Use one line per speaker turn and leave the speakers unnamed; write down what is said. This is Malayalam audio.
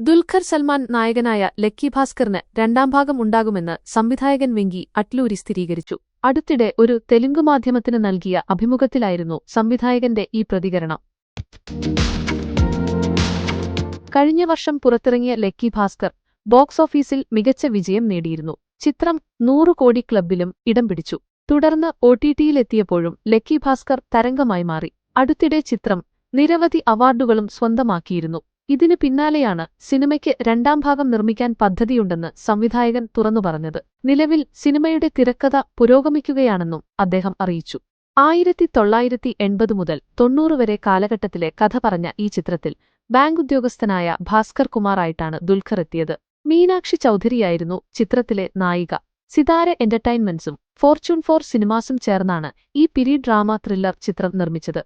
ദുൽഖർ സൽമാൻ നായകനായ ലക്കി ഭാസ്കറിന് രണ്ടാം ഭാഗം ഉണ്ടാകുമെന്ന് സംവിധായകൻ വെങ്കി അട്ലൂരി സ്ഥിരീകരിച്ചു. അടുത്തിടെ ഒരു തെലുങ്ക് മാധ്യമത്തിന് നൽകിയ അഭിമുഖത്തിലായിരുന്നു സംവിധായകന്റെ ഈ പ്രതികരണം. കഴിഞ്ഞ വർഷം പുറത്തിറങ്ങിയ ലക്കി ഭാസ്കർ ബോക്സ് ഓഫീസിൽ മികച്ച വിജയം നേടിയിരുന്നു. ചിത്രം നൂറ് കോടി ക്ലബിലും ഇടം പിടിച്ചു. തുടർന്ന് ഒ ടി ടിയിലെത്തിയപ്പോഴും ലക്കി ഭാസ്കർ തരംഗമായി മാറി. അടുത്തിടെ ചിത്രം നിരവധി അവാർഡുകളും സ്വന്തമാക്കിയിരുന്നു. ഇതിനു പിന്നാലെയാണ് സിനിമയ്ക്ക് രണ്ടാം ഭാഗം നിർമ്മിക്കാൻ പദ്ധതിയുണ്ടെന്ന് സംവിധായകൻ തുറന്നു പറഞ്ഞത്. നിലവിൽ സിനിമയുടെ തിരക്കഥ പുരോഗമിക്കുകയാണെന്നും അദ്ദേഹം അറിയിച്ചു. ആയിരത്തി തൊള്ളായിരത്തി എൺപത് മുതൽ തൊണ്ണൂറ് വരെ കാലഘട്ടത്തിലെ കഥ പറഞ്ഞ ഈ ചിത്രത്തിൽ ബാങ്ക് ഉദ്യോഗസ്ഥനായ ഭാസ്കർ കുമാറായിട്ടാണ് ദുൽഖർ എത്തിയത്. മീനാക്ഷി ചൗധരിയായിരുന്നു ചിത്രത്തിലെ നായിക. സിതാര എന്റർടൈൻമെന്റ്സും ഫോർച്യൂൺ ഫോർ സിനിമാസും ചേർന്നാണ് ഈ പിരീഡ് ഡ്രാമ ത്രില്ലർ ചിത്രം നിർമ്മിച്ചത്.